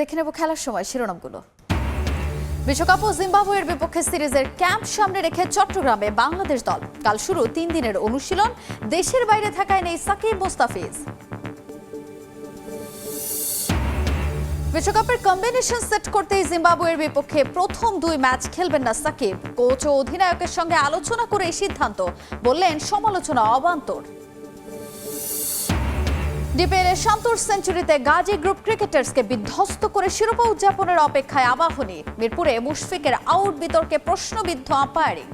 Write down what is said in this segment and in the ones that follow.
দেখে নেব খেলার সময় শিরোনামগুলো। বিশ্বকাপ ও জিম্বাবুয়ের বিপক্ষে সিরিজের ক্যাম্প সামনে রেখে চট্টগ্রামে বাংলাদেশ দল। কাল শুরু তিন দিনের অনুশীলন, দেশের বাইরে থাকায় নেই সাকিব মোস্তাফিজ। বিশ্বকাপের কম্বিনেশন সেট করতেই জিম্বাবুয়ের বিপক্ষে প্রথম দুই ম্যাচ খেলবেন না সাকিব। কোচ ও অধিনায়কের সঙ্গে আলোচনা করে এই সিদ্ধান্ত, বললেন সমালোচনা অবান্তর। ডিপিএল এর শান্তর সেঞ্চুরিতে গাজী গ্রুপ ক্রিকেটার্সকে বিধ্বস্ত করে শিরোপা উদযাপনের অপেক্ষায় আবাহনী। মিরপুরে মুশফিকের আউট বিতর্কে প্রশ্নবিদ্ধ আম্পায়ারিং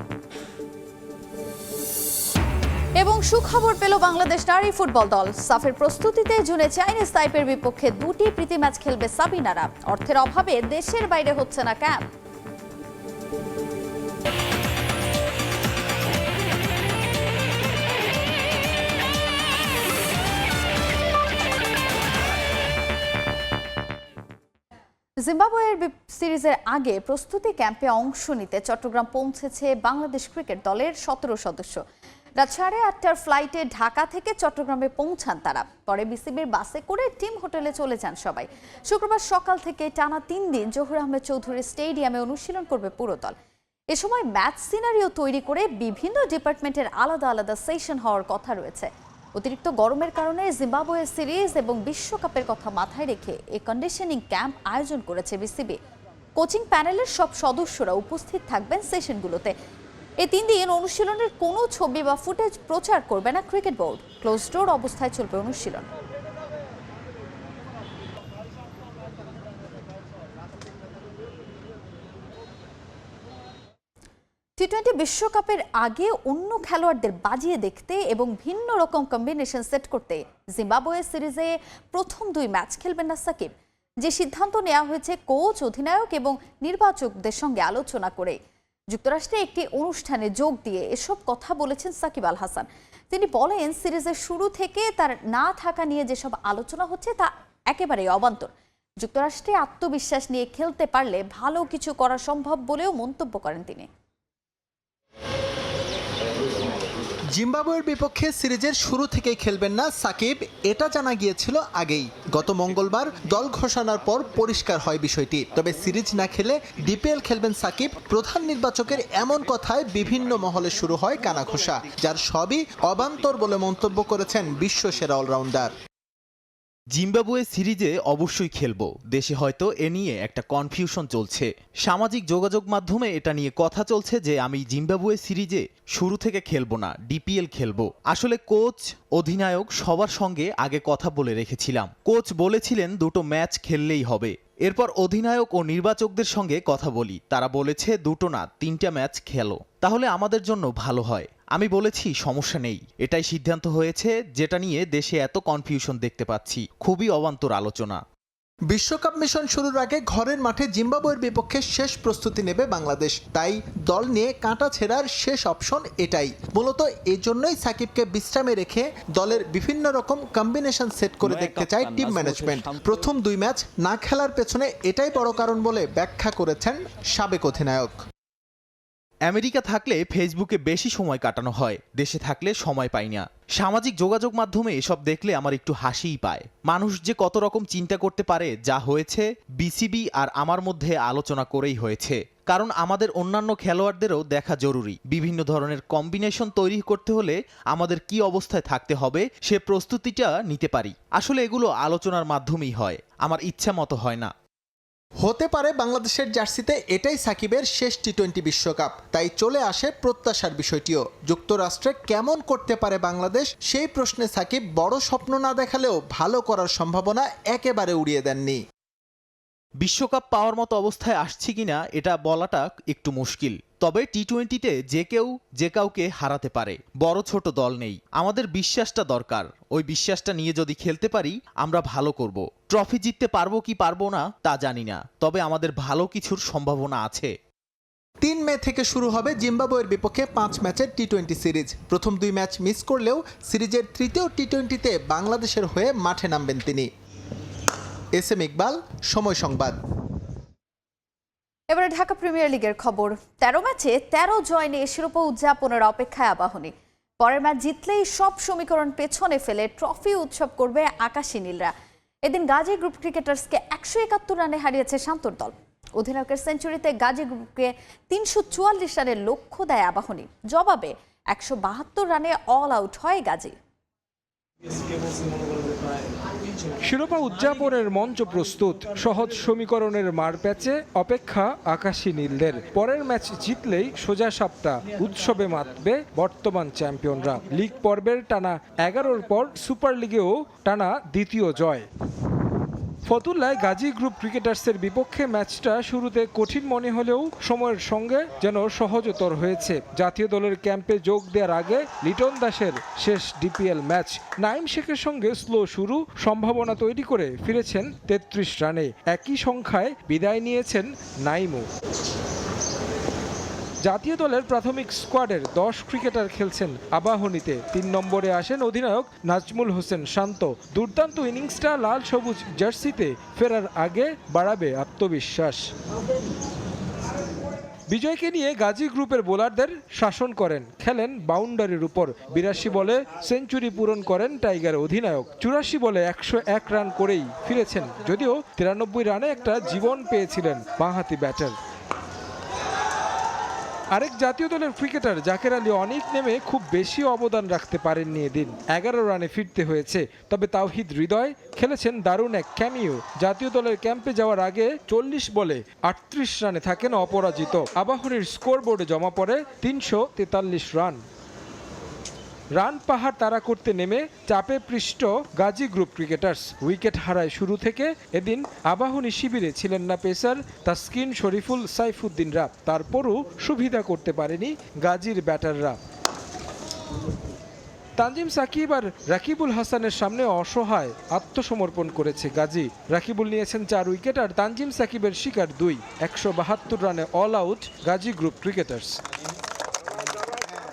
এবং সুখবর পেল বাংলাদেশ নারী ফুটবল দল। সাফের প্রস্তুতিতে জুনে চাইনিজ তাইপের বিপক্ষে দুটি প্রীতি ম্যাচ খেলবে সাবিনারা। অর্থের অভাবে দেশের বাইরে হচ্ছে না ক্যাম্প। জিম্বাবুয়ের সিরিজের আগে প্রস্তুতি ক্যাম্পে অংশ নিতে চট্টগ্রাম পৌঁছেছে বাংলাদেশ ক্রিকেট দলের সতেরো সদস্য। রাত সাড়ে আটটার ফ্লাইটে ঢাকা থেকে চট্টগ্রামে পৌঁছান তারা। পরে বিসিবির বাসে করে টিম হোটেলে চলে যান সবাই। শুক্রবার সকাল থেকে টানা তিন দিন জহুর আহমেদ চৌধুরী স্টেডিয়ামে অনুশীলন করবে পুরো দল। এ সময় ম্যাচ সিনারিও তৈরি করে বিভিন্ন ডিপার্টমেন্টের আলাদা আলাদা সেশন হওয়ার কথা রয়েছে। অতিরিক্ত গরমের কারণে জিম্বাবুয়ে সিরিজ এবং বিশ্বকাপের কথা মাথায় রেখে এ কন্ডিশনিং ক্যাম্প আয়োজন করেছে বিসিবি। কোচিং প্যানেলের সব সদস্যরা উপস্থিত থাকবেন সেশনগুলোতে। এই তিন দিন অনুশীলনের কোনো ছবি বা ফুটেজ প্রচার করবে না ক্রিকেট বোর্ড। ক্লোজ ডোর অবস্থায় চলবে অনুশীলন। টি টোয়েন্টি বিশ্বকাপের আগে অন্য খেলোয়াড়দের বাজিয়ে দেখতে এবং ভিন্ন রকম কম্বিনেশন সেট করতে জিম্বাবুয়ে সিরিজে প্রথম দুই ম্যাচ খেলবেন না সাকিব। যে সিদ্ধান্ত নেওয়া হয়েছে কোচ অধিনায়ক এবং নির্বাচকদের সঙ্গে আলোচনা করে। যুক্তরাষ্ট্রে একটি অনুষ্ঠানে যোগ দিয়ে এসব কথা বলেছেন সাকিব আল হাসান। তিনি বলেন, সিরিজের শুরু থেকে তার না থাকা নিয়ে যেসব আলোচনা হচ্ছে তা একেবারেই অবান্তর। যুক্তরাষ্ট্রে আত্মবিশ্বাস নিয়ে খেলতে পারলে ভালো কিছু করা সম্ভব বলেও মন্তব্য করেন তিনি। জিম্বাবুয়ের বিপক্ষে সিরিজের শুরু থেকেই খেলবেন না সাকিব, এটা জানা গিয়েছিল আগেই। গত মঙ্গলবার দল ঘোষণার পর পরিষ্কার হয় বিষয়টি। তবে সিরিজ না খেলে ডিপিএল খেলবেন সাকিব, প্রধান নির্বাচকের এমন কথায় বিভিন্ন মহলে শুরু হয় কানাঘোষা, যার সবই অবান্তর বলে মন্তব্য করেছেন বিশ্ব সেরা অলরাউন্ডার। জিম্বাবুয়ে সিরিজে অবশ্যই খেলব। দেশে হয়তো এ নিয়ে একটা কনফিউশন চলছে। সামাজিক যোগাযোগ মাধ্যমে এটা নিয়ে কথা চলছে যে আমি জিম্বাবুয়ে সিরিজে শুরু থেকে খেলব না, ডিপিএল খেলব। আসলে কোচ, অধিনায়ক সবার সঙ্গে আগে কথা বলে রেখেছিলাম। কোচ বলেছিলেন দুটো ম্যাচ খেললেই হবে। এরপর অধিনায়ক ও নির্বাচকদের সঙ্গে কথা বলি। তারা বলেছে, দুটো না, তিনটা ম্যাচ খেলো। তাহলে আমাদের জন্য ভালো হয়। আমি বলেছি সমস্যা নেই। এটাই সিদ্ধান্ত হয়েছে যেটা নিয়ে দেশে এত কনফিউশন দেখতে পাচ্ছি। খুবই অবান্তর আলোচনা। বিশ্বকাপ মিশন শুরুর আগে ঘরের মাঠে জিম্বাবুয়ের বিপক্ষে শেষ প্রস্তুতি নেবে বাংলাদেশ। তাই দল নিয়ে কাঁটা ছেঁড়ার শেষ অপশন এটাই। মূলত এজন্যই সাকিবকে বিশ্রামে রেখে দলের বিভিন্ন রকম কম্বিনেশন সেট করে দেখতে চায় টিম ম্যানেজমেন্ট প্রথম দুই ম্যাচ না খেলার পেছনে এটাই বড় কারণ বলে ব্যাখ্যা করেছেন সাবেক অধিনায়ক। আমেরিকা থাকলে ফেসবুকে বেশি সময় কাটানো হয়, দেশে থাকলে সময় পাই না। সামাজিক যোগাযোগ মাধ্যমে এসব দেখলে আমার একটু হাসিই পায়। মানুষ যে কত রকম চিন্তা করতে পারে, যা হয়েছে, বিসিবি আর আমার মধ্যে আলোচনা করেই হয়েছে। কারণ আমাদের অন্যান্য খেলোয়াড়দেরও দেখা জরুরি। বিভিন্ন ধরনের কম্বিনেশন তৈরি করতে হলে আমাদের কি অবস্থায় থাকতে হবে, সে প্রস্তুতিটা নিতে পারি। আসলে এগুলো আলোচনার মাধ্যমেই হয়। আমার ইচ্ছা মতো হয় না। হতে পারে বাংলাদেশের জার্সিতে এটাই সাকিবের শেষ টি টোয়েন্টি বিশ্বকাপ। তাই চলে আসে প্রত্যাশার বিষয়টিও। যুক্তরাষ্ট্রে কেমন করতে পারে বাংলাদেশ, সেই প্রশ্নে সাকিব বড় স্বপ্ন না দেখালেও ভালো করার সম্ভাবনা একেবারে উড়িয়ে দেননি। বিশ্বকাপ পাওয়ার মতো অবস্থায় আসছি কিনা এটা বলাটা একটু মুশকিল। তবে টি টোয়েন্টিতে যে কেউ যে কাউকে হারাতে পারে, বড় ছোট দল নেই। আমাদের বিশ্বাসটা দরকার। ওই বিশ্বাসটা নিয়ে যদি খেলতে পারি, আমরা ভালো করব। ট্রফি জিততে পারব কি পারব না, তা জানি না। তবে আমাদের ভালো কিছুর সম্ভাবনা আছে। তিন মে থেকে শুরু হবে জিম্বাবুয়ের বিপক্ষে পাঁচ ম্যাচের টি টোয়েন্টি সিরিজ। প্রথম দুই ম্যাচ মিস করলেও সিরিজের তৃতীয় টি টোয়েন্টিতে বাংলাদেশের হয়ে মাঠে নামবেন তিনি। এস এম ইকবাল সময় সংবাদ। এবারে ঢাকা প্রিমিয়ার লিগের খবর। তেরো ম্যাচে তেরো জয় নিয়ে শিরোপা উদযাপনের অপেক্ষায় আবাহনী। পরের ম্যাচ জিতলেই সব সমীকরণ পেছনে ফেলে ট্রফি উৎসব করবে আকাশী নীলরা। এদিন গাজী গ্রুপ ক্রিকেটার্সকে একশো একাত্তর রানে হারিয়েছে শান্তর দল। অধিনায়কের সেঞ্চুরিতে গাজী গ্রুপকে তিনশো চুয়াল্লিশ রানের লক্ষ্য দেয় আবাহনী। জবাবে একশো বাহাত্তর রানে অল আউট হয় গাজী। শিরোপা উদযাপনের মঞ্চ প্রস্তুত। সহজ সমীকরণের মার প্যাচে অপেক্ষা আকাশী নীলদের। পরের ম্যাচ জিতলেই সোজা সাপটা। উৎসবে মাতবে বর্তমান চ্যাম্পিয়নরা। লিগ পর্বের টানা এগারোর পর সুপার লিগেও টানা দ্বিতীয় জয়। ফতুল্লায় গাজী গ্রুপ ক্রিকেটার্সের বিপক্ষে ম্যাচটা শুরুতে কঠিন মনে হলেও সময়ের সঙ্গে যেন সহজতর হয়েছে। জাতীয় দলের ক্যাম্পে যোগ দেওয়ার আগে লিটন দাসের শেষ ডিপিএল ম্যাচ। নাইম শেখের সঙ্গে স্লো শুরু সম্ভাবনা তৈরি করে ফিরেছেন তেত্রিশ রানে। একই সংখ্যায় বিদায় নিয়েছেন নাইমও জাতীয় দলের প্রাথমিক স্কোয়াডের দশ ক্রিকেটার খেলছেন আবাহনীতে। তিন নম্বরে আসেন অধিনায়ক নাজমুল হোসেন শান্ত। দুর্দান্ত ইনিংসটা লাল সবুজ জার্সিতে ফেরার আগে বাড়াবে আত্মবিশ্বাস। বিজয়কে নিয়ে গাজী গ্রুপের বোলারদের শাসন করেন, খেলেন বাউন্ডারির উপর। বিরাশি বলে সেঞ্চুরি পূরণ করেন টাইগার অধিনায়ক। চুরাশি বলে একশো এক রান করেই ফিরেছেন, যদিও তিরানব্বই রানে একটা জীবন পেয়েছিলেন বাঁহাতি ব্যাটার। আরেক জাতীয় দলের ক্রিকেটার জাকের আলী অনেক নেমে খুব বেশি অবদান রাখতে পারেননি এদিন। এগারো রানে ফিরতে হয়েছে, তবে তাওহিদ হৃদয় খেলেছেন দারুণ এক ক্যামিও জাতীয় দলের ক্যাম্পে যাওয়ার আগে চল্লিশ বলে আটত্রিশ রানে থাকেন অপরাজিত। আবাহনীর স্কোরবোর্ডে জমা পড়ে তিনশো তেতাল্লিশ রান। রান পাহাড় তাড়া করতে নেমে চাপে পৃষ্ঠ গাজী গ্রুপ ক্রিকেটার্স। উইকেট হারায় শুরু থেকে এদিন আবাহনী শিবিরে ছিলেন না পেসার তাসকিন শরীফুল সাইফুদ্দিনরা তারপরও সুবিধা করতে পারেনি গাজীর ব্যাটাররা। তানজিম সাকিব আর রাকিবুল হাসানের সামনে অসহায় আত্মসমর্পণ করেছে গাজী। রাকিবুল নিয়েছেন চার উইকেট আর তানজিম সাকিবের শিকার দুই। একশো বাহাত্তর রানে all out Gazi group cricketers.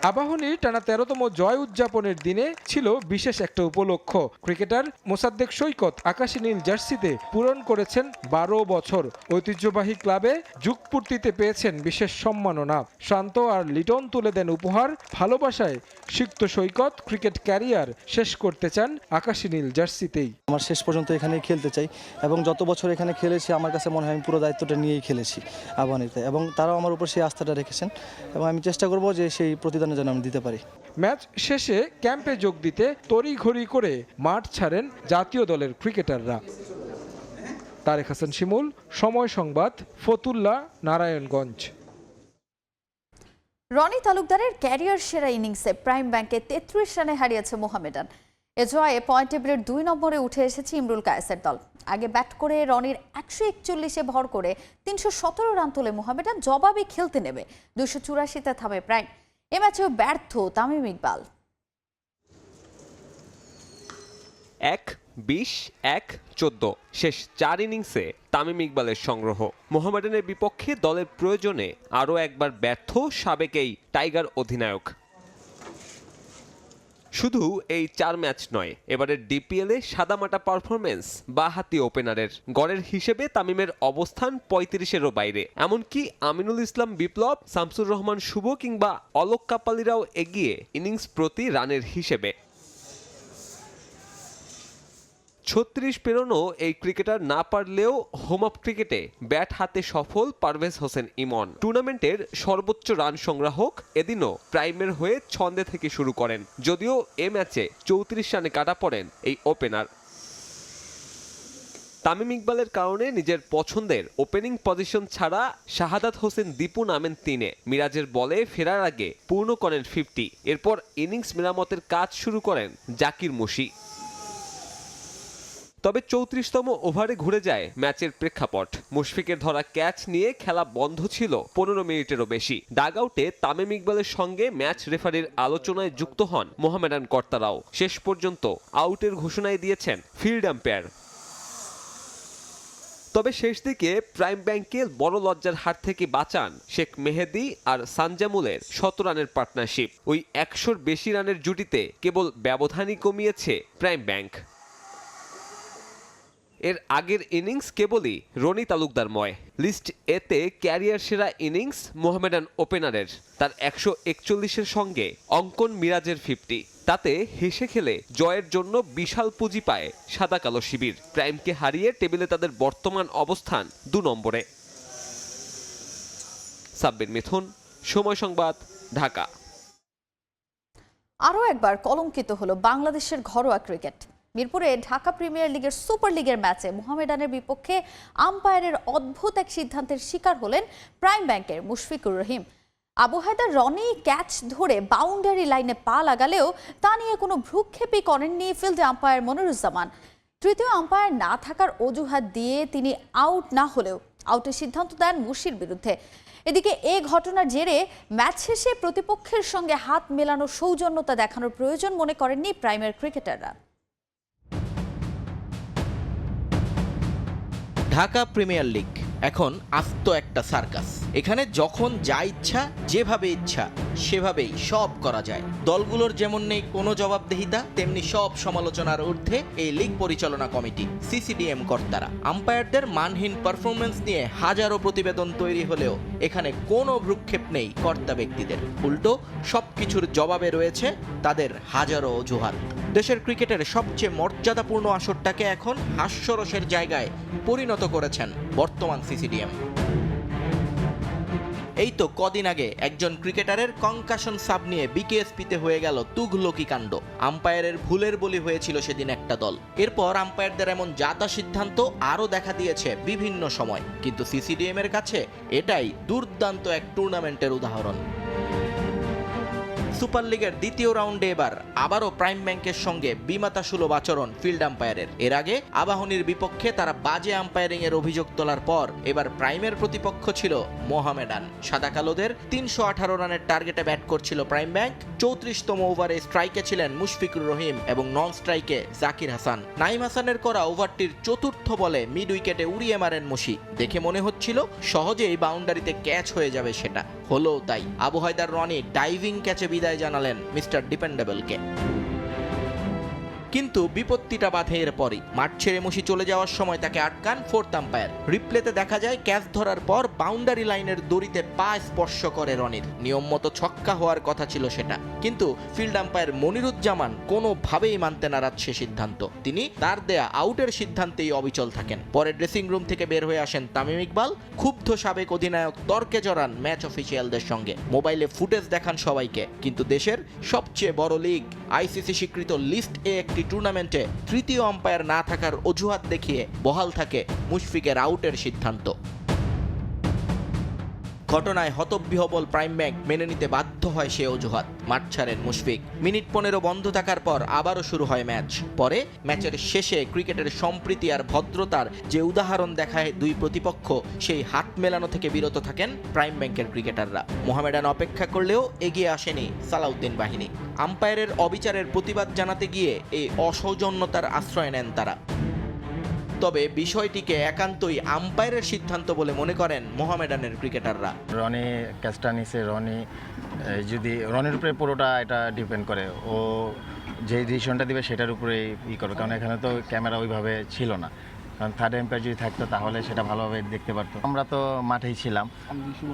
আবাহনীর টানা তেরোতম জয় উদযাপনের দিনে ছিল বিশেষ একটা উপলক্ষ। ক্রিকেটার মোসাদ্দেক সৈকত আকাশী নীল জার্সিতে পূরণ করেছেন বারো বছর। ঐতিহ্যবাহী ক্লাবে যুগপূর্তিতে পেয়েছেন বিশেষ সম্মাননা। শান্ত আর লিটন তুলে দেন উপহার। ভালোবাসায় সিক্ত সৈকত ক্রিকেট ক্যারিয়ার শেষ করতে চান আকাশী নীল জার্সিতেই। আমার শেষ পর্যন্ত এখানেই খেলতে চাই এবং যত বছর এখানে খেলেছি, আমার কাছে মনে হয় আমি পুরো দায়িত্বটা নিয়েই খেলেছি আবাহনীতে এবং তারাও আমার উপর সেই আস্থাটা রেখেছেন এবং আমি চেষ্টা করব যে সেই প্রতিদানে যেন আমি দিতে পারি। ম্যাচ শেষে ক্যাম্পে যোগ দিতে তড়িঘড়ি করে মাঠ ছাড়েন জাতীয় দলের ক্রিকেটাররা। তারেক হাসান শিমুল সময় সংবাদ ফতুল্লা নারায়ণগঞ্জ। রনি তালুকদারের ক্যারিয়ার সেরা ইনিংসে প্রাইম ব্যাংকে তেত্রিশ রানে হারিয়েছে মোহামেডান। এ জয়ে পয়েন্ট টেবিলের দুই নম্বরে উঠে এসেছে ইমরুল কায়েসের দল। আগে ব্যাট করে রনির একশো একচল্লিশে ভর করে তিনশো সতেরো রান তোলে মোহামেডান জবাবে খেলতে নেবে দুশো চুরাশিতে থামে প্রাইম। এ ম্যাচেও ব্যর্থ তামিম ইকবাল। এক, বিশ, এক, চোদ্দ। শেষ চার ইনিংসে তামিম ইকবালের সংগ্রহ। মোহামেডানের বিপক্ষে দলের প্রয়োজনে আরও একবার ব্যর্থ সাবেকেই টাইগার অধিনায়ক। শুধু এই চার ম্যাচ নয়, এবারের ডিপিএলে সাদামাটা পারফরমেন্স বা হাতি ওপেনারের গড়ের হিসেবে তামিমের অবস্থান পঁয়ত্রিশেরও বাইরে। এমনকি আমিনুল ইসলাম বিপ্লব, শামসুর রহমান শুভ কিংবা অলোক কাপালিরাও এগিয়ে ইনিংস প্রতি রানের হিসেবে। ছত্রিশ পেরোনো এই ক্রিকেটার না পারলেও হোম অফ ক্রিকেটে ব্যাট হাতে সফল পারভেজ হোসেন ইমন। টুর্নামেন্টের সর্বোচ্চ রান সংগ্রাহক এদিনও প্রাইমের হয়ে ছন্দে থেকে শুরু করেন, যদিও এ ম্যাচে চৌত্রিশ রানে কাটা পড়েন এই ওপেনার তামিম ইকবালের কারণে নিজের পছন্দের ওপেনিং পজিশন ছাড়া শাহাদাত হোসেন দীপু নামেন তিনে। মিরাজের বলে ফেরার আগে পূর্ণ করেন ফিফটি এরপর ইনিংস মেরামতের কাজ শুরু করেন জাকির মুশি। তবে চৌত্রিশতম ওভারে ঘুরে যায় ম্যাচের প্রেক্ষাপট। মুশফিকের ধরা ক্যাচ নিয়ে খেলা বন্ধ ছিল পনেরো মিনিটেরও বেশি। ডাগ আউটে তামিম ইকবালের সঙ্গে ম্যাচ রেফারির আলোচনায় যুক্ত হন মোহামেডান কর্তারাও। শেষ পর্যন্ত আউটের ঘোষণায় দিয়েছেন ফিল্ড আম্পায়ার। তবে শেষ দিকে প্রাইম ব্যাংকের বড় লজ্জার হাত থেকে বাঁচান শেখ মেহেদি আর সানজামুলের শত রানের পার্টনারশিপ। ওই একশোর বেশি রানের জুটিতে কেবল ব্যবধানই কমিয়েছে প্রাইম ব্যাংক। এর আগের ইনিংস কেবলই রনি তালুকদারময়। লিস্ট এতে ক্যারিয়ার সেরা ইনিংস মোহামেডান ওপেনারের, তার একশো একচল্লিশের সঙ্গে অঙ্কন মিরাজের ফিফটি। তাতে হেসে খেলে জয়ের জন্য বিশাল পুঁজি পায় সাদা কালো শিবির। প্রাইমকে হারিয়ে টেবিলে তাদের বর্তমান অবস্থান দু নম্বরে। সাব্বির মিথুন, সময় সংবাদ, ঢাকা। আরও একবার কলঙ্কিত হলো বাংলাদেশের ঘরোয়া ক্রিকেট। মিরপুরে ঢাকা প্রিমিয়ার লিগের সুপার লিগের ম্যাচে মোহামেডানের বিপক্ষে আম্পায়ারের অদ্ভুত এক সিদ্ধান্তের শিকার হলেন প্রাইম ব্যাংকের মুশফিকুর রহিম। আবু হায়দার রনি ক্যাচ ধরে বাউন্ডারি লাইনে পা লাগালেও তা নিয়ে কোনো ভ্রুক্ষেপই করেননি ফিল্ড আম্পায়ার মনিরুজ্জামান। তৃতীয় আম্পায়ার না থাকার অজুহাত দিয়ে তিনি আউট না হলেও আউটের সিদ্ধান্ত দেন মুশির বিরুদ্ধে। এদিকে এ ঘটনার জেরে ম্যাচ শেষে প্রতিপক্ষের সঙ্গে হাত মেলানো সৌজন্যতা দেখানোর প্রয়োজন মনে করেননি প্রাইমের ক্রিকেটাররা। ঢাকা প্রিমিয়ার লিগ, এখন আস্ত একটা সার্কাস। এখানে যখন যা ইচ্ছা, যেভাবে ইচ্ছা, সেভাবেই সব করা যায়। দলগুলোর যেমন নেই কোনো জবাবদেহিতা, তেমনি সব সমালোচনার ঊর্ধ্বে এই লিগ পরিচালনা কমিটি, সিসিডিএম কর্তারা। আম্পায়ারদের মানহীন পারফরমেন্স নিয়ে হাজারো প্রতিবেদন তৈরি হলেও এখানে কোনো ভ্রুক্ষেপ নেই কর্তা ব্যক্তিদের। উল্টো সব কিছুর জবাবে রয়েছে তাদের হাজারো অজুহাত। দেশের ক্রিকেটের সবচেয়ে মর্যাদাপূর্ণ আসরটাকে এখন হাস্যরসের জায়গায় পরিণত করেছেন বর্তমান সিসিডিএম। এই তো কদিন আগে একজন ক্রিকেটারের কঙ্কাশন সাব নিয়ে বিকেএসপিতে হয়ে গেল তুঘলকি কাণ্ড। আম্পায়ারের ভুলের বলি হয়েছিল সেদিন একটা দল। এরপর আম্পায়ারদের এমন জাতা সিদ্ধান্ত আরও দেখা দিয়েছে বিভিন্ন সময়। কিন্তু সিসিডিএম এর কাছে এটাই দুর্দান্ত এক টুর্নামেন্টের উদাহরণ। সুপার লিগের দ্বিতীয় রাউন্ডে এবার আবারও প্রাইম ব্যাংকের সঙ্গে বিমাতা সুলভ আচরণ ফিল্ড আম্পায়ারের। এর আগে আবাহনীর বিপক্ষে তারা বাজে আম্পায়ারিং এর অভিযোগ তোলার পর এবার প্রাইমের প্রতিপক্ষ ছিল মোহামেডান। সাদা কালোদের তিনশো আঠারো রানের টার্গেটে ব্যাট করছিল প্রাইম ব্যাংক। চৌত্রিশতম ওভারে স্ট্রাইকে ছিলেন মুশফিকুর রহিম এবং নন স্ট্রাইকে জাকির হাসান। নাইম হাসানের করা ওভারটির চতুর্থ বলে মিড উইকেটে উড়িয়ে মারেন মুশি। দেখে মনে হচ্ছিল সহজেই বাউন্ডারিতে ক্যাচ হয়ে যাবে সেটা। হলো তাই। আবু হায়দার রনি ডাইভিং ক্যাচে বিদায় জানালেন মিস্টার ডিপেন্ডেবলকে। কিন্তু বিপত্তিটা বাধে এরপরই। মাঠ ছেড়ে মুশি চলে যাওয়ার সময় তাকে আটকান ফোর্থ আম্পায়ার রিপ্লেতে দেখা যায়, ক্যাচ ধরার পর বাউন্ডারি লাইনের দড়িতে পা স্পর্শ করে রনির। নিয়ম মতো ছক্কা হওয়ার কথা ছিল সেটা। কিন্তু ফিল্ড আম্পায়ার মনিরুজ্জামান কোনোভাবেই মানতে নারাজ সে সিদ্ধান্ত। তিনি তার দেয়া আউটের সিদ্ধান্তেই অবিচল থাকেন। পরে ড্রেসিং রুম থেকে বের হয়ে আসেন তামিম ইকবাল। ক্ষুব্ধ সাবেক অধিনায়ক তর্কে জড়ান ম্যাচ অফিসিয়ালদের সঙ্গে। মোবাইলে ফুটেজ দেখান সবাইকে। কিন্তু দেশের সবচেয়ে বড় লিগ আইসিসি স্বীকৃত লিস্ট এ একটি টুর্নামেন্টে তৃতীয় আম্পায়ার না থাকার অজুহাত দেখিয়ে বহাল থাকে মুশফিকের আউটের সিদ্ধান্ত। ঘটনায় হতবিহবল প্রাইম ব্যাংক মেনে নিতে বাধ্য হয় সে অজুহাত, মাঠ ছাড়েন মুশফিক। মিনিট পনেরো বন্ধ থাকার পর আবারও শুরু হয় ম্যাচ। পরে ম্যাচের শেষে ক্রিকেটের সম্প্রীতি আর ভদ্রতার যে উদাহরণ দেখায় দুই প্রতিপক্ষ, সেই হাত মেলানো থেকে বিরত থাকেন প্রাইম ব্যাংকের ক্রিকেটাররা। মোহামেডান অপেক্ষা করলেও এগিয়ে আসেনি সালাউদ্দিন বাহিনী। আম্পায়ারের অবিচারের প্রতিবাদ জানাতে গিয়ে এই অসৌজন্যতার আশ্রয় নেন তারা। তবে বিষয়টিকে একান্তই আম্পায়ারের সিদ্ধান্ত বলে মনে করেন মোহামেডানের ক্রিকেটাররা। রনি ক্যাচটা নিছে রনি যদি রনির উপরে পুরোটা এটা ডিপেন্ড করে ও যে ডিসিশনটা দিবে সেটার উপরে ই করবে কারণ এখানে তো ক্যামেরা ওইভাবে ছিল না। কারণ থার্ড এম্পায়ার যদি থাকতো তাহলে সেটা ভালোভাবে দেখতে পারতো। আমরা তো মাঠেই ছিলাম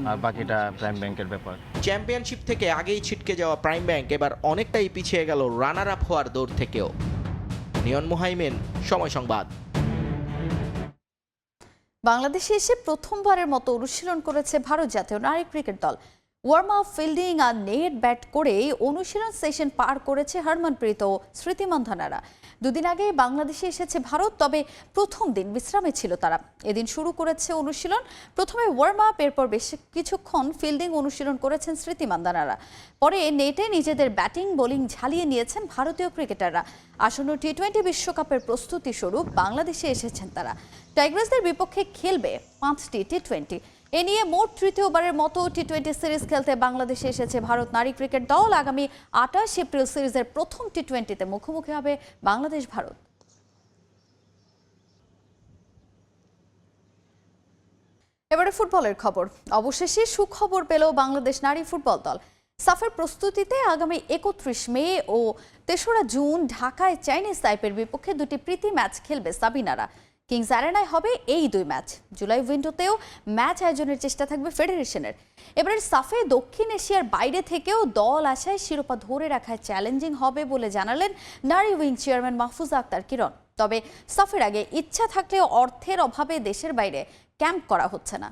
আর বাকিটা প্রাইম ব্যাংকের ব্যাপার। চ্যাম্পিয়নশিপ থেকে আগেই ছিটকে যাওয়া প্রাইম ব্যাংক এবার অনেকটাই পিছিয়ে গেল রানার আপ হওয়ার দৌড় থেকেও। নিয়ন মুহাইমেন সময় সংবাদ। বাংলাদেশে এসে প্রথমবারের মতো অনুশীলন করেছে ভারত জাতীয় নারী ক্রিকেট দল। ওয়ার্ম আপ ফিল্ডিং আর নেট ব্যাট করেই অনুশীলন সেশন পার করেছে হরমনপ্রীত ও স্মৃতি মন্ধানারা দুদিন আগে বাংলাদেশে এসেছে ভারত, তবে প্রথম দিন বিশ্রামে ছিল তারা। এদিন শুরু করেছে অনুশীলন। প্রথমে ওয়ার্ম আপ এরপর বেশ কিছুক্ষণ ফিল্ডিং অনুশীলন করেছেন স্মৃতি মান্দানারা পরে নেটে নিজেদের ব্যাটিং বোলিং ঝালিয়ে নিয়েছেন ভারতীয় ক্রিকেটাররা আসন্ন টি টোয়েন্টি বিশ্বকাপের প্রস্তুতি স্বরূপ বাংলাদেশে এসেছেন তারা। টাইগ্রাসদের বিপক্ষে খেলবে পাঁচটি টি টোয়েন্টি এ নিয়ে মোট তৃতীয়বারের মতো টি টোয়েন্টি সিরিজ খেলতে বাংলাদেশে এসেছে ভারত নারী ক্রিকেট দল। আগামী আঠাশ এপ্রিল সিরিজের প্রথম টি টোয়েন্টিতে মুখোমুখি হবে বাংলাদেশ ভারত। এবারে ফুটবলের খবর। অবশেষে সুখবর পেল বাংলাদেশ নারী ফুটবল দল। সাফের প্রস্তুতিতে আগামী একত্রিশ মে ও তেসরা জুন ঢাকায় চাইনিজ তাইপের বিপক্ষে দুটি প্রীতি ম্যাচ খেলবে সাবিনারা। কিংস অ্যারেনায় হবে এই দুই ম্যাচ। জুলাই উইন্ডোতেও ম্যাচ আয়োজনের চেষ্টা থাকবে ফেডারেশনের। এবারের সাফে দক্ষিণ এশিয়ার বাইরে থেকেও দল আসায় শিরোপা ধরে রাখায় চ্যালেঞ্জিং হবে বলে জানালেন নারী উইং চেয়ারম্যান মাহফুজা আক্তার কিরণ। তবে সাফের আগে ইচ্ছা থাকলেও অর্থের অভাবে দেশের বাইরে ক্যাম্প করা হচ্ছে না।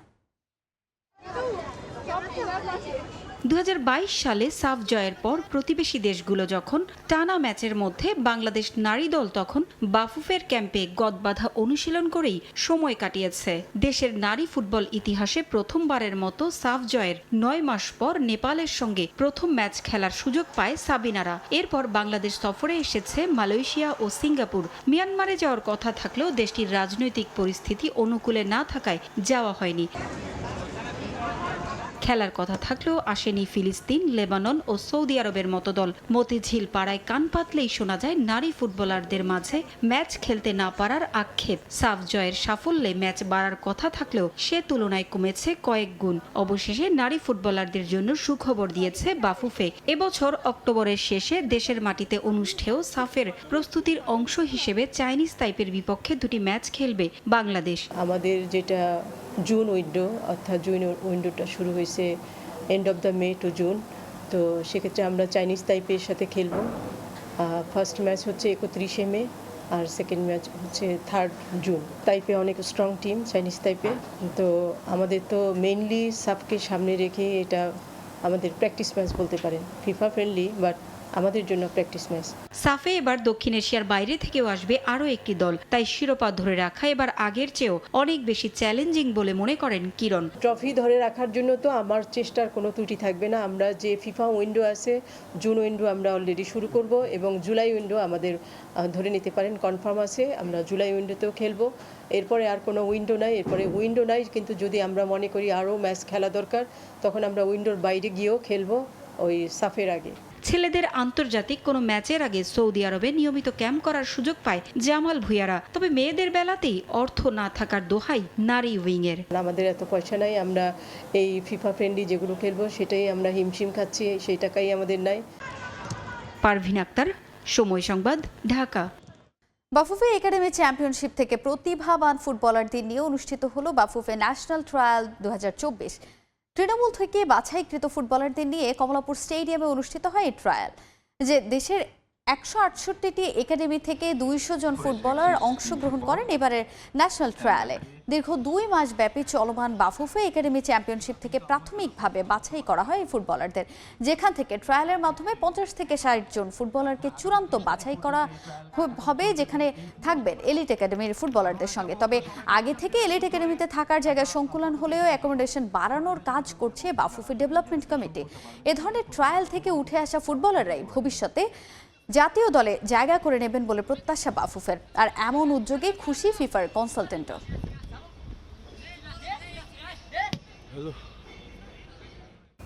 দু হাজার বাইশ সালে সাফ জয়ের পর প্রতিবেশী দেশগুলো যখন টানা ম্যাচের মধ্যে বাংলাদেশ নারী দল তখন বাফুফের ক্যাম্পে গদবাধা অনুশীলন করেই সময় কাটিয়েছে। দেশের নারী ফুটবল ইতিহাসে প্রথমবারের মতো সাফ জয়ের নয় মাস পর নেপালের সঙ্গে প্রথম ম্যাচ খেলার সুযোগ পায় সাবিনারা। এরপর বাংলাদেশ সফরে এসেছে মালয়েশিয়া ও সিঙ্গাপুর। মিয়ানমারে যাওয়ার কথা থাকলেও দেশটির রাজনৈতিক পরিস্থিতি অনুকূলে না থাকায় যাওয়া হয়নি। খেলার কথা থাকলেও আসেনি ফিলিস্তিন, লেবানন ও সৌদি আরবের মতো দল। মতিঝিল পাড়ায় কান পাতলেই শোনা যায় নারী ফুটবলারদের মাঝে ম্যাচ খেলতে না পারার আক্ষেপ। সাফ জয়ের সাফল্যে ম্যাচ বাড়ার কথা থাকলেও সে তুলনায় কমেছে কয়েক গুণ। অবশেষে নারী ফুটবলারদের জন্য সুখবর দিয়েছে বাফুফে। এবছর অক্টোবরের শেষে দেশের মাটিতে অনুষ্ঠেয় সাফের প্রস্তুতির অংশ হিসেবে চাইনিজ টাইপের বিপক্ষে দুটি ম্যাচ খেলবে বাংলাদেশ। আমাদের যেটা জুন উইন্ডো, অর্থাৎ জুন উইন্ডোটা শুরু হয়েছে। End of the May to June তো সেক্ষেত্রে আমরা চাইনিজ তাইপের সাথে খেলব। ফার্স্ট ম্যাচ হচ্ছে একত্রিশে মে, আর সেকেন্ড ম্যাচ হচ্ছে থার্ড জুন তাইপে অনেক স্ট্রং টিম চাইনিজ তাইপে তো আমাদের তো মেইনলি সাফকে সামনে রেখে এটা আমাদের প্র্যাকটিস ম্যাচ বলতে পারেন। ফিফা ফ্রেন্ডলি বাট আমাদের জন্য প্র্যাকটিস ম্যাচ সাফে এবার দক্ষিণ এশিয়ার বাইরে থেকেও আসবে আরও একটি দল। তাই শিরোপা ধরে রাখা এবার আগের চেয়েও অনেক বেশি চ্যালেঞ্জিং বলে মনে করেন কিরণ। ট্রফি ধরে রাখার জন্য তো আমার চেষ্টার কোনো ত্রুটি থাকবে না। আমরা যে ফিফা উইন্ডো আছে জুন উইন্ডো আমরা অলরেডি শুরু করব এবং জুলাই উইন্ডো আমাদের ধরে নিতে পারেন কনফার্ম আছে। আমরা জুলাই উইন্ডোতেও খেলব। এরপরে আর কোনো উইন্ডো নাই। এরপরে উইন্ডো নাই কিন্তু যদি আমরা মনে করি আরও ম্যাচ খেলা দরকার তখন আমরা উইন্ডোর বাইরে গিয়েও খেলব ওই সাফের আগে। ছেলেদের আন্তর্জাতিক কোনো ম্যাচের আগে সৌদি আরবে নিয়মিত ক্যাম্প করার সুযোগ পায় জামাল ভুইয়ারা। তবে মেয়েদের বেলাতেই অর্থ না থাকার দোহাই নারী উইংয়ের। আমাদের এত পয়সা নাই আমরা এই ফিফা ফ্রেন্ডলি যেগুলো খেলব সেটাই আমরা হিমশিম খাচ্ছি সেই টাকাই আমাদের নাই। পারভিন আক্তার সময় সংবাদ ঢাকা। বাফুফে একাডেমি চ্যাম্পিয়নশিপ থেকে প্রতিভাবান ফুটবলারদের নিয়ে অনুষ্ঠিত হলো বাফুফে ন্যাশনাল ট্রায়াল দু হাজার চব্বিশ। তৃণমূল থেকে বাছাইকৃত ফুটবলারদের নিয়ে কমলাপুর স্টেডিয়ামে অনুষ্ঠিত হয় এই ট্রায়াল যে দেশের একশো আটষট্টিটি একাডেমি থেকে দুইশো জন ফুটবলার অংশগ্রহণ করেন এবারের ন্যাশনাল ট্রায়ালে। দীর্ঘ দুই মাস ব্যাপী চলমান বাফুফে একাডেমি চ্যাম্পিয়নশিপ থেকে প্রাথমিকভাবে বাছাই করা হয় এই ফুটবলারদের। যেখান থেকে ট্রায়ালের মাধ্যমে পঞ্চাশ থেকে ষাট জন ফুটবলারকে চূড়ান্ত বাছাই করা হবে যেখানে থাকবেন এলিট একাডেমির ফুটবলারদের সঙ্গে। তবে আগে থেকে এলিট একাডেমিতে থাকার জায়গায় সংকুলন হলেও অ্যাকোমোডেশন বাড়ানোর কাজ করছে বাফুফে ডেভেলপমেন্ট কমিটি। এ ধরনের ট্রায়াল থেকে উঠে আসা ফুটবলাররাই ভবিষ্যতে জাতীয় দলে জায়গা করে নেবেন বলে প্রত্যাশা বাফুফের। আর এমন উদ্যোগে খুশি ফিফার কনসালটেন্টও।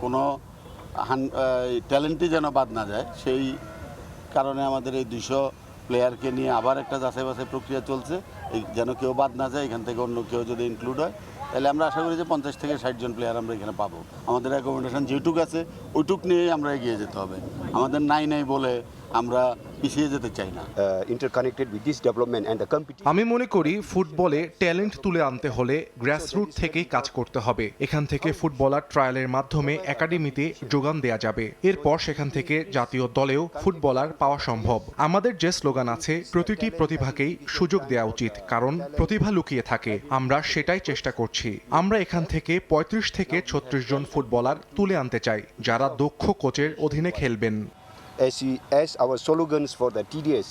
কোনো ট্যালেন্টই যেন বাদ না যায়, সেই কারণে আমাদের এই দুশো প্লেয়ারকে নিয়ে আবার একটা যাচাই বাছাই প্রক্রিয়া চলছে। এই যেন কেউ বাদ না যায়, এখান থেকে অন্য কেউ যদি ইনক্লুড হয়, তাহলে আমরা আশা করি যে পঞ্চাশ থেকে ষাট জন প্লেয়ার আমরা এখানে পাবো। আমাদের অ্যাকোমোডেশন যেটুক আছে, ওইটুক নিয়েই আমরা এগিয়ে যেতে হবে। আমাদের নাই নাই বলে আমরা পিছিয়ে যেতে চাই না। Interconnected with this development and the competition. আমি মনে করি ফুটবলে ট্যালেন্ট তুলে আনতে হলে গ্রাসরুট থেকেই কাজ করতে হবে। এখান থেকে ফুটবলার ট্রায়ালের মাধ্যমে একাডেমিতে যোগান দেয়া যাবে। এরপর সেখান থেকে জাতীয় দলেও ফুটবলার পাওয়া সম্ভব। আমাদের যে স্লোগান আছে প্রতিটি প্রতিভাকেই সুযোগ দেওয়া উচিত কারণ প্রতিভা লুকিয়ে থাকে। আমরা সেটাই চেষ্টা করছি। আমরা এখান থেকে ৩৫ থেকে ছত্রিশ জন ফুটবলার তুলে আনতে চাই যারা দক্ষ কোচের অধীনে খেলবেন। As, we, as our slogans for the TDS,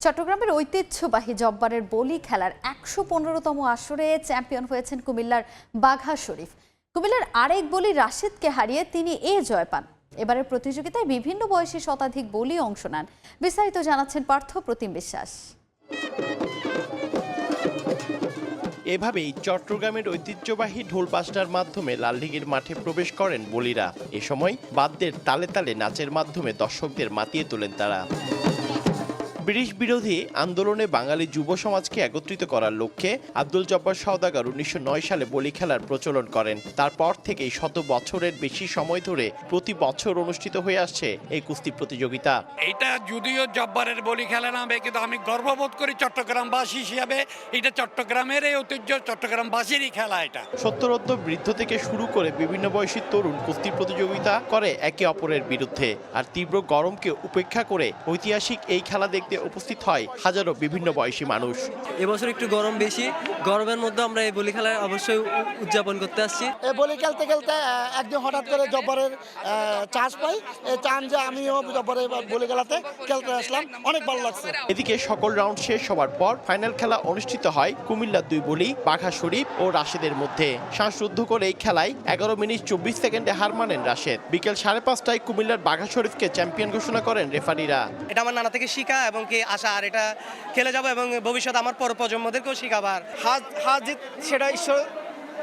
চট্টগ্রামের ঐতিহ্যবাহী জব্বারের বলি খেলার একশো পনেরোতম আসরে চ্যাম্পিয়ন হয়েছেন কুমিল্লার বাঘা শরীফ। কুমিল্লার আরেক বলি রাশিদকে হারিয়ে তিনি এ জয় পান। এবারের প্রতিযোগিতায় বিভিন্ন বয়সী শতাধিক বলি অংশ নেন। বিস্তারিত জানাচ্ছেন পার্থ প্রতিম বিশ্বাস। এভাবেই চট্টগ্রামের ঐতিহ্যবাহী ঢোলপাস্টার মাধ্যমে লালদিঘির মাঠে প্রবেশ করেন বলিরা। এ সময় বাদ্যের তালে তালে নাচের মাধ্যমে দর্শকদের মাতিয়ে তোলেন তারা। ব্রিটিশ বিরোধী আন্দোলনে বাঙালি যুব সমাজকে একত্রিত করার লক্ষ্যে আব্দুল জব্বার সওদাগর উনিশশো সালে বলি খেলার প্রচলন করেন। তারপর থেকেই শত বছরের বেশি সময় ধরে প্রতি বছর অনুষ্ঠিত হয়ে আসছে এই কুস্তি প্রতিযোগিতা। এটা যদিও জব্বারের বলি খেলা নামে কিন্তু আমি গর্ববোধ করি চট্টগ্রামবাসী হিসাবে এটা চট্টগ্রামের এই ঐতিহ্য চট্টগ্রামবাসীরই খেলা এটা। সত্তরোত্তর বৃদ্ধ থেকে শুরু করে বিভিন্ন বয়সী তরুণ কুস্তি প্রতিযোগিতা করে একে অপরের বিরুদ্ধে। আর তীব্র গরমকে উপেক্ষা করে ঐতিহাসিক এই খেলা দেখতে উপস্থিত হয় হাজারো বিভিন্ন বয়সী মানুষ। এবছর একটু গরম বেশি। গরমের মধ্যে আমরা এই বলি খেলা অবশ্যই উদযাপন করতে আসছি। এই বলি খেলতে খেলতে একদিন হঠাৎ করে জব্বরের চান্স পাই। এই চান যে আমিও জব্বরের বলি খেলাতে খেলতে আসলাম। অনেক ভালো লাগছে। এদিকে সকল রাউন্ড শেষ হওয়ার পর ফাইনাল খেলা অনুষ্ঠিত হয় কুমিল্লার দুই বলি বাঘা শরীফ ও রাশেদের মধ্যে। শ্বাসরুদ্ধ করে এই খেলায় এগারো মিনিট চব্বিশ সেকেন্ডে হার মানেন রাশেদ। বিকেল সাড়ে পাঁচটায় কুমিল্লার বাঘা শরীফকে চ্যাম্পিয়ন ঘোষণা করেন রেফারিরা। এটা আমার নানা থেকে শিখা এবং কি আশা আর এটা খেলে যাব এবং ভবিষ্যৎ আমার পর প্রজন্মদেরকেও শিখাবার। হাত হাত জিত সেটা ঈশ্বর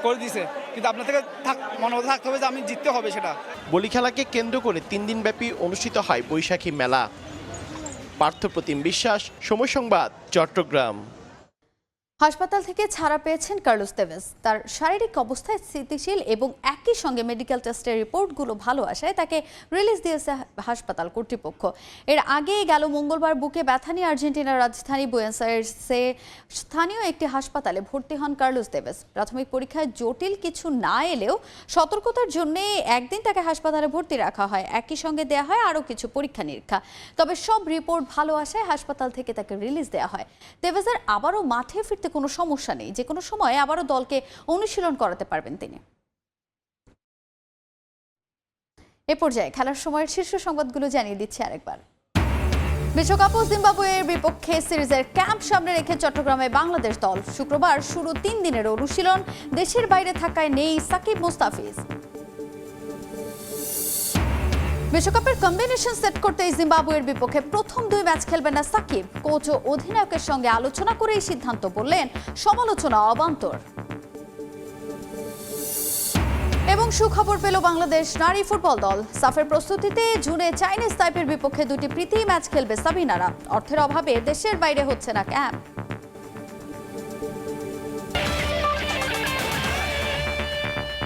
করে দিছে। কিন্তু আপনার থেকে থাক মনে হতে থাকতে হবে যে আমি জিততে হবে সেটা। বলি খেলাকে কেন্দ্র করে তিন দিন ব্যাপী অনুষ্ঠিত হয় বৈশাখী মেলা। পার্থপ্রতিম বিশ্বাস সময় সংবাদ চট্টগ্রাম। হাসপাতাল থেকে ছাড়া পেয়েছেন কার্লোস তেভেস তার শারীরিক অবস্থা স্থিতিশীল এবং একই সঙ্গে মেডিকেল টেস্টের রিপোর্টগুলো ভালো আসায় তাকে রিলিজ দিয়েছে হাসপাতাল কর্তৃপক্ষ। এর আগে গেল মঙ্গলবার বুকে ব্যথা নিয়ে আর্জেন্টিনার রাজধানী বুয়েন্স আয়ার্সে স্থানীয় একটি হাসপাতালে ভর্তি হন কার্লোস দেভেস। প্রাথমিক পরীক্ষায় জটিল কিছু না এলেও সতর্কতার জন্য একদিন তাকে হাসপাতালে ভর্তি রাখা হয়। একই সঙ্গে দেয়া হয় আরও কিছু পরীক্ষা নিরীক্ষা। তবে সব রিপোর্ট ভালো আসায় হাসপাতাল থেকে তাকে রিলিজ দেওয়া হয়। দেভেসের আবারও মাঠে ফিরতে কোনো সমস্যা নেই। যে কোনো সময় আবারও দলকে অনুশীলন করাতে পারবেন তিনি। এ পর্যায়ে খেলার সময়ের শীর্ষ সংবাদগুলো জানিয়ে দিচ্ছি আরেকবার। বিশ্বকাপ জিম্বাবুয়ের বিপক্ষে সিরিজের ক্যাম্প সামনে রেখে চট্টগ্রামে বাংলাদেশ দল শুক্রবার শুরু তিন দিনের অনুশীলন। দেশের বাইরে থাকায় নেই সাকিব মুস্তাফিজ। বিশ্বকাপের কম্বিনেশন সেট করতে জিম্বাবুয়ের বিপক্ষে প্রথম দুই ম্যাচ খেলবেন না সাকিব। কোচ ও অধিনায়কের সঙ্গে আলোচনা করেই সিদ্ধান্ত বললেন সমালোচনা অবান্তর। এবং সুখবর পেল বাংলাদেশ নারী ফুটবল দল। সাফের প্রস্তুতিতে জুনে চাইনিজ তাইপের বিপক্ষে দুটি প্রীতি ম্যাচ খেলবে সাবিনারা। অর্থের অভাবে দেশের বাইরে হচ্ছে না ক্যাম্প।